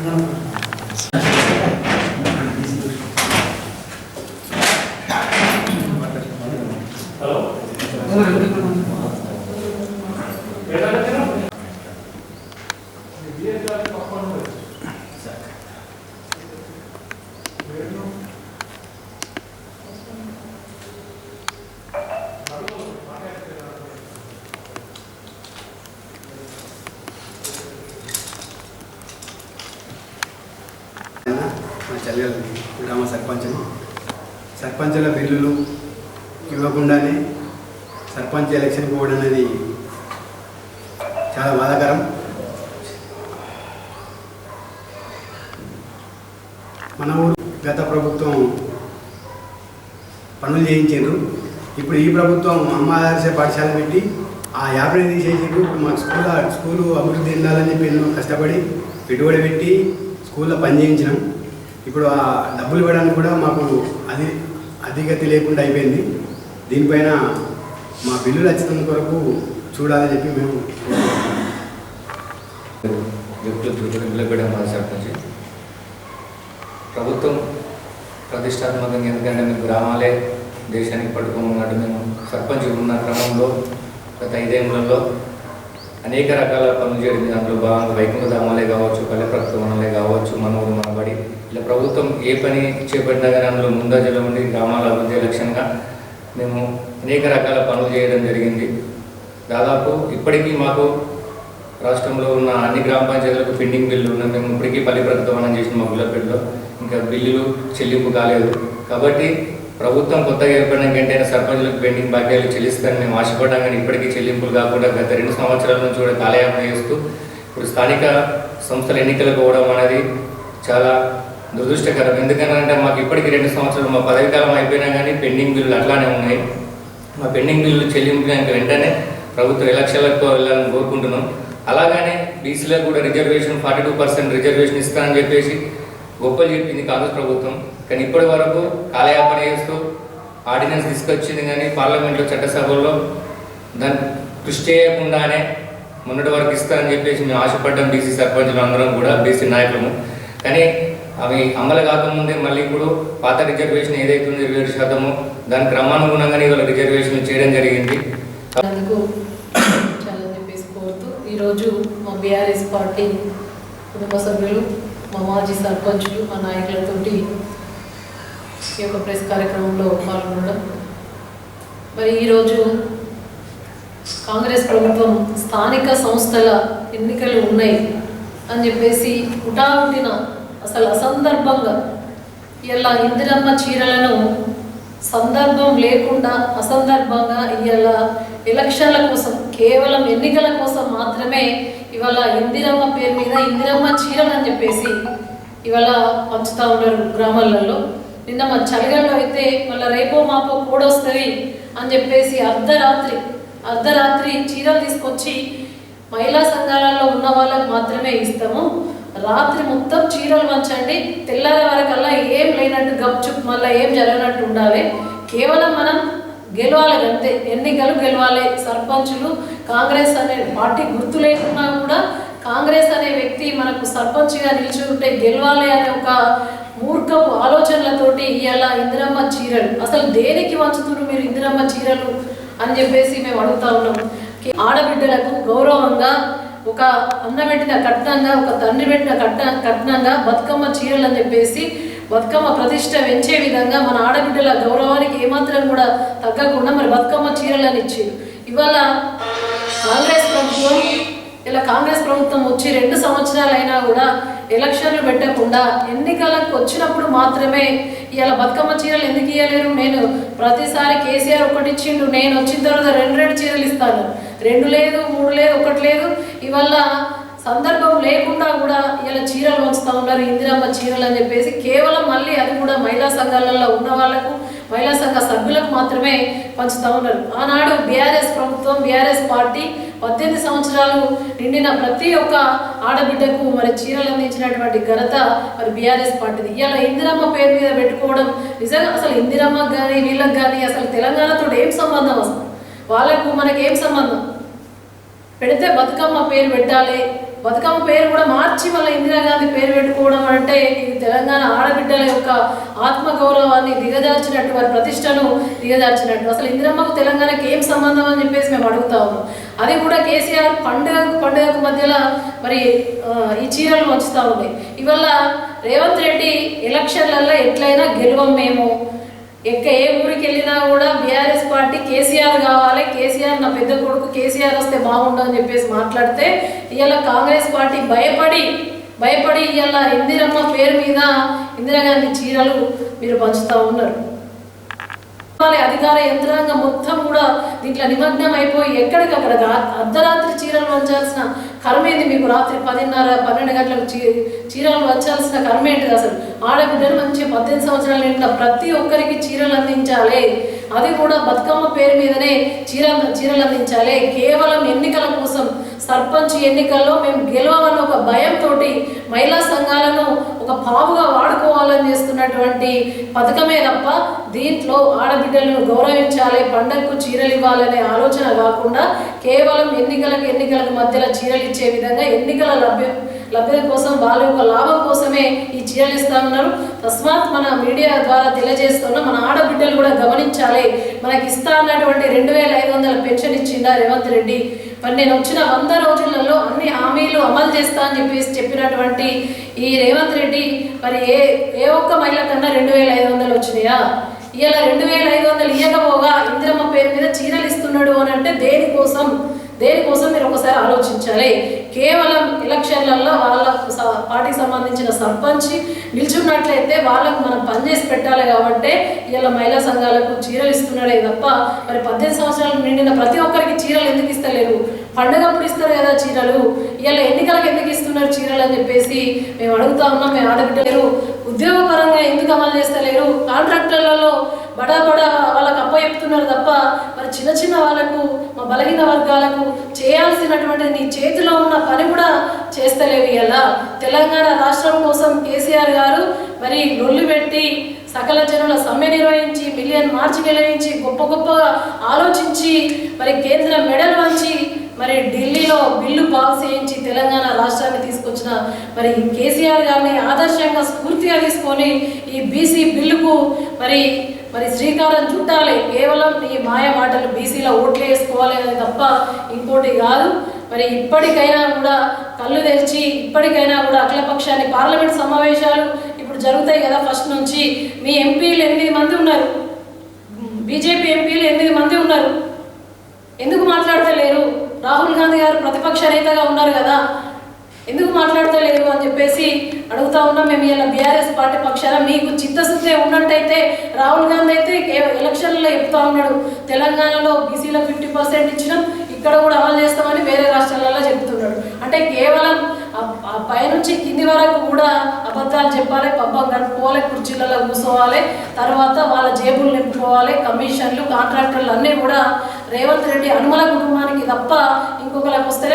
Halo? మా గ్రామ సర్పంచ్ని సర్పంచుల బిల్లులు ఇవ్వకుండానే సర్పంచ్ ఎలక్షన్ పోవడం అనేది చాలా బాధాకరం. మన ఊరు గత ప్రభుత్వం పనులు చేయించారు ఇప్పుడు ఈ ప్రభుత్వం అమ్మ ఆదర్శ పాఠశాల పెట్టి ఆ యాభై తీసేసారు ఇప్పుడు మాకు స్కూల్ స్కూలు అభివృద్ధి చెందాలని చెప్పి ఎన్నో కష్టపడి పెట్టుబడి పెట్టి స్కూల్లో పని చేయించినాం. ఇప్పుడు ఆ డబ్బులు ఇవ్వడానికి కూడా మాకు అది అధిగతి లేకుండా అయిపోయింది. దీనిపైన మా బిల్లులు వచ్చినంత కొరకు చూడాలని చెప్పి మేము వ్యక్తులు నిలబెట్టడం మాది ప్రభుత్వం ప్రతిష్టాత్మకంగా ఎందుకంటే మేము గ్రామాలే దేశానికి పట్టుకోమన్నట్టు మేము సర్పంచ్ ఉన్న క్రమంలో గత ఐదేళ్ళలో అనేక రకాల పనులు జరిగింది అందులో భాగంగా వైకుంఠ ధామాలే కావచ్చు ప్రభుత్వం ప్రక్రమణలే కావచ్చు మన ఊరు మనబడి ఇలా ప్రభుత్వం ఏ పని చేపట్టినా కానీ అందులో ముందంజలో ఉండి గ్రామాల అభివృద్ధి లక్ష్యంగా మేము అనేక రకాల పనులు చేయడం జరిగింది. దాదాపు ఇప్పటికీ మాకు రాష్ట్రంలో ఉన్న అన్ని గ్రామ పంచాయతీలకు పెండింగ్ బిల్లు ఉన్నాయి మేము ఇప్పటికీ పల్లి ప్రతిపాదన చేసిన మా గుల్లపేటలో ఇంకా బిల్లులు చెల్లింపు కాలేదు. కాబట్టి ప్రభుత్వం కొత్తగా ఏర్పడిన గంటైన సర్పంచులకు పెండింగ్ బాధ్యతలు చెల్లిస్తారని మేము ఆశపడ్డాం కానీ ఇప్పటికీ చెల్లింపులు కాకుండా గత రెండు సంవత్సరాల నుంచి కూడా కాలయాపన చేస్తూ ఇప్పుడు స్థానిక సంస్థల ఎన్నికలకు పోవడం అనేది చాలా దురదృష్టకరం ఎందుకనంటే మాకు ఇప్పటికీ రెండు సంవత్సరాలు మా పదవి కాలం అయిపోయినా కానీ పెండింగ్ బిల్లులు అట్లానే ఉన్నాయి. మా పెండింగ్ బిల్లులు చెల్లింపుకి వెంటనే ప్రభుత్వం ఎలక్షన్లకు వెళ్ళాలని కోరుకుంటున్నాం. అలాగనే బీసీలకు కూడా reservation forty two percent reservation ఇస్తానని చెప్పేసి గొప్పలు చెప్పింది కాంగ్రెస్ ప్రభుత్వం. కానీ ఇప్పటి వరకు కాలయాపన చేస్తూ ఆర్డినెన్స్ తీసుకొచ్చింది కానీ పార్లమెంట్లో చట్టసభల్లో దాన్ని కృషి చేయకుండానే మొన్నటి వరకు ఇస్తారని చెప్పేసి మేము ఆశపడ్డాం బీసీ సర్పంచులు అందరం కూడా బీసీ నాయకులము. కానీ అవి అమలు కాకముందే మళ్ళీ ఇప్పుడు పాత రిజర్వేషన్ ఏదైతే ఉందో ఇరవై ఏడు శాతము దాని క్రమానుగుణంగానే ఇవాళ రిజర్వేషన్ చేయడం జరిగింది. అందుకు చాలా చెప్పేసి ఈరోజు మా బీఆర్ఎస్ పార్టీ కుటుంబ సభ్యులు మా మాజీ సర్పంచులు మా నాయకులతోటి ఈ యొక్క ప్రెస్ కార్యక్రమంలో పాల్గొనడం. మరి ఈరోజు కాంగ్రెస్ ప్రభుత్వం స్థానిక సంస్థల ఎన్నికలు ఉన్నాయి అని చెప్పేసి హుటాహుటిన అసలు అసందర్భంగా ఇలా ఇందిరమ్మ చీరలను సందర్భం లేకుండా అసందర్భంగా ఇలా ఎలక్షన్ల కోసం కేవలం ఎన్నికల కోసం మాత్రమే ఇవాళ ఇందిరమ్మ పేరు మీద ఇందిరమ్మ చీరలు అని చెప్పేసి ఇవాళ పంచుతా ఉన్నారు గ్రామాలలో. నిన్న మా చలిగల్లో అయితే మళ్ళీ రేపో మాపో కూడా వస్తుంది అని చెప్పేసి అర్ధరాత్రి అర్ధరాత్రి చీరలు తీసుకొచ్చి మహిళా సంఘాలలో ఉన్న వాళ్ళకి మాత్రమే ఇస్తాము. రాత్రి మొత్తం చీరలు వంచండి. తెల్లారే వరకల్లా ఏం లేనట్టు గప్చుప్ మళ్ళీ ఏం జరగనట్టు ఉండాలి. కేవలం మనం గెలవాలి అంతే. ఎన్నికలు గెలవాలి. సర్పంచులు కాంగ్రెస్ అనే పార్టీ గుర్తు లేకున్నా కూడా కాంగ్రెస్ అనే వ్యక్తి మనకు సర్పంచ్గా నిలిచి ఉంటే గెలవాలి అనే ఒక మూర్ఖపు ఆలోచనలతోటి ఇవాళ ఇందిరమ్మ చీరలు. అసలు దేనికి వంచుతున్నారు మీరు ఇందిరమ్మ చీరలు అని చెప్పేసి మేము అడుగుతా ఉన్నాం. ఆడబిడ్డలకు గౌరవంగా ఒక అన్న పెట్టిన కట్నంగా ఒక తండ్రి పెట్టిన కట్న కట్నంగా బతుకమ్మ చీరలు అని చెప్పేసి బతుకమ్మ ప్రతిష్ట పెంచే విధంగా మన ఆడబిడ్డల గౌరవానికి ఏమాత్రం కూడా తగ్గకుండా మరి బతుకమ్మ చీరలని ఇచ్చారు ఇవాళ కాంగ్రెస్ ప్రభుత్వం ఇలా కాంగ్రెస్ ప్రభుత్వం వచ్చి రెండు సంవత్సరాలు అయినా కూడా ఎలక్షన్లు పెట్టకుండా ఎన్నికలకు వచ్చినప్పుడు మాత్రమే ఇలా బతుకమ్మ చీరలు ఎందుకు ఇవ్వలేరు నేను ప్రతిసారి కేసీఆర్ ఒకటి ఇచ్చిండు నేను వచ్చిన తర్వాత రెండు రెండు చీరలు ఇస్తాను. రెండు లేదు మూడు లేదు ఒకటి లేదు. ఇవల్ల సందర్భం లేకుండా కూడా ఇలా చీరలు వంచుతూ ఉన్నారు ఇందిరమ్మ చీరలు అని చెప్పేసి కేవలం మళ్ళీ అది కూడా మహిళా సంఘాలలో ఉన్న వాళ్ళకు మహిళా సంఘ సభ్యులకు మాత్రమే పంచుతా ఉన్నారు. ఆనాడు బీఆర్ఎస్ ప్రభుత్వం బీఆర్ఎస్ పార్టీ పద్దెనిమిది సంవత్సరాలు నిండిన ప్రతి ఒక్క ఆడబిడ్డకు మరి చీరలు అందించినటువంటి ఘనత మరి బీఆర్ఎస్ పార్టీది. ఇవాళ ఇందిరమ్మ పేరు మీద పెట్టుకోవడం నిజంగా అసలు ఇందిరమ్మకు కానీ వీళ్ళకి కానీ అసలు తెలంగాణతో ఏం సంబంధం అసలు? వాళ్ళకు మనకేం సంబంధం? పెడితే బతుకమ్మ పేరు పెట్టాలి. బతుకమ్మ పేరు కూడా మార్చి మళ్ళీ ఇందిరాగాంధీ పేరు పెట్టుకోవడం అంటే ఇది తెలంగాణ ఆడబిడ్డల యొక్క ఆత్మగౌరవాన్ని దిగజార్చినట్టు వారి ప్రతిష్టను దిగజార్చినట్టు. అసలు ఇందిరమ్మకు తెలంగాణకి ఏం సంబంధం అని చెప్పేసి మేము అడుగుతా ఉన్నాం. అది కూడా కేసీఆర్ పండుగకు పండుగకు మధ్యలో మరి ఈ చీరలు వంచుతూ ఉన్నాయి ఇవల్ల రేవంత్ రెడ్డి ఎలక్షన్లలో ఎట్లయినా గెలవం మేము. ఎక్క ఏ ఊరికి వెళ్ళినా కూడా బీఆర్ఎస్ పార్టీ కేసీఆర్ కావాలి కేసీఆర్ నా పెద్ద కొడుకు కేసీఆర్ వస్తే బాగుండు అని చెప్పేసి మాట్లాడితే ఇలా కాంగ్రెస్ పార్టీ భయపడి భయపడి ఇలా ఇందిరమ్మ పేరు మీద ఇందిరాగాంధీ చీరలు మీరు పంచుతూ ఉన్నారు. అధికార యంత్రాంగం మొత్తం కూడా దీంట్లో నిమగ్నం అయిపోయి ఎక్కడికక్కడ అర్ధరాత్రి చీరలు వంచాల్సిన కర్మేంది మీకు? రాత్రి పదిన్నర పన్నెండు గంటలకు చీ చీరలు వచ్చాల్సిన కర్మ ఏంటిది అసలు? ఆడబిడ్డలు మంచి పద్దెనిమిది సంవత్సరాలు ఇంట్లో ప్రతి ఒక్కరికి చీరలు అందించాలి. అది కూడా బతుకమ్మ పేరు మీదనే చీర చీరలు అందించాలి. కేవలం ఎన్నికల కోసం సర్పంచ్ ఎన్నికల్లో మేము గెలవమని ఒక భయంతో మహిళా సంఘాలను ఒక పావుగా వాడుకోవాలని చేస్తున్నటువంటి పథకమే తప్ప దీంట్లో ఆడబిడ్డలను గౌరవించాలి పండగకు చీరలు ఇవ్వాలనే ఆలోచన కాకుండా కేవలం ఎన్నికలకు ఎన్నికలకు మధ్యలో చీరలు ఇచ్చే విధంగా ఎన్నికల లభ్య లభ్యత కోసం వాళ్ళ యొక్క లాభం కోసమే ఈ చీరలు ఇస్తా ఉన్నారు. తస్మాత్ మన మీడియా ద్వారా తెలియజేస్తున్న మన ఆడబిడ్డలు కూడా గమనించాలి. మనకి ఇస్తా అన్నటువంటి రెండు వేల ఐదు వందల పెన్షన్ ఇచ్చిందా రేవంత్ రెడ్డి? మరి నేను వచ్చిన వంద రోజులలో అన్ని హామీలు అమలు చేస్తా అని చెప్పేసి చెప్పినటువంటి ఈ రేవంత్ రెడ్డి మరి ఏ ఏ ఒక్క మహిళ కన్నా రెండు వేల ఐదు వందలు వచ్చినాయా? ఇలా రెండు వేల ఐదు వందలు ఇవ్వకపోగా ఇంద్రమ్మ పేరు మీద చీరలు ఇస్తున్నాడు అని అంటే దేనికోసం? దేనికోసం మీరు ఒకసారి ఆలోచించాలి? కేవలం ఎలక్షన్లలో వాళ్ళ స- పార్టీకి సంబంధించిన సర్పంచ్ నిల్చున్నట్లయితే వాళ్ళకు మనం పనిచేసి పెట్టాలి కాబట్టి ఇలా మహిళా సంఘాలకు చీరలు ఇస్తున్నాడే తప్ప మరి పద్దెనిమిది సంవత్సరాలు నిండిన ప్రతి ఒక్కరికి చీరలు ఎందుకు ఇస్తలేరు? పండగప్పుడు ఇస్తారు కదా చీరలు. ఇలా ఎన్నికలకు ఎందుకు ఇస్తున్నారు చీరలు అని చెప్పేసి మేము అడుగుతా ఉన్నాం మేము ఆడబిడ్డలేరు. ఉద్యోగపరంగా ఎందుకు అమలు చేస్తలేరు? కాంట్రాక్టర్లలో బడా బడా వాళ్ళకి అప్ప చెప్తున్నారు తప్ప మరి చిన్న చిన్న వాళ్ళకు మా బలహీన వర్గాలకు చేయాల్సినటువంటి నీ చేతిలో ఉన్న పని కూడా చేస్తలేవు ఇలా తెలంగాణ రాష్ట్రం కోసం కేసీఆర్ గారు మరి లొల్లు పెట్టి సకల జనుల సమ్మె నిర్వహించి మిలియన్ మార్చి నిర్వహించి గొప్ప గొప్పగా ఆలోచించి మరి కేంద్ర మెడల్ వంచి మరి ఢిల్లీలో బిల్లు పాస్ చేయించి తెలంగాణ రాష్ట్రాన్ని తీసుకొచ్చిన మరి కేసీఆర్ గారిని ఆదర్శంగా స్ఫూర్తిగా తీసుకొని ఈ బీసీ బిల్లుకు మరి మరి శ్రీకారం చుట్టాలి కేవలం నీ మాయ మాటలు బీసీలో ఓట్లు వేసుకోవాలి అని తప్ప ఇంకోటి కాదు. మరి ఇప్పటికైనా కూడా కళ్ళు తెరిచి ఇప్పటికైనా కూడా అఖిలపక్షాన్ని పార్లమెంట్ సమావేశాలు ఇప్పుడు జరుగుతాయి కదా ఫస్ట్ నుంచి. మీ ఎంపీలు ఎనిమిది మంది ఉన్నారు. బీజేపీ ఎంపీలు ఎనిమిది మంది ఉన్నారు. ఎందుకు మాట్లాడతలేరు? రాహుల్ గాంధీ గారు ప్రతిపక్ష నేతగా ఉన్నారు కదా. ఎందుకు మాట్లాడతలేరు అని చెప్పేసి అడుగుతా ఉన్నాం. మేము ఇలా బీఆర్ఎస్ పార్టీ పక్షాన మీకు చిత్తశుద్ధి ఉన్నట్టయితే రాహుల్ గాంధీ అయితే ఎలక్షన్లో ఎలక్షన్లలో చెప్తా ఉన్నాడు. తెలంగాణలో బీసీలో ఫిఫ్టీ పర్సెంట్ ఇచ్చినాం ఇక్కడ కూడా అమలు చేస్తామని వేరే రాష్ట్రాలలో చెప్తున్నాడు అంటే కేవలం ఆ- పైనుంచి కింది వరకు కూడా అబద్ధాలు చెప్పాలి పబ్బం గడుపుకోవాలి కుర్చీలలో కూర్చోవాలి తర్వాత వాళ్ళ జేబులు నింపుకోవాలి కమిషన్లు కాంట్రాక్టర్లు అన్నీ కూడా రేవంత్ రెడ్డి అనుమల కుటుంబానికి తప్ప ఇంకొకరికి వస్తే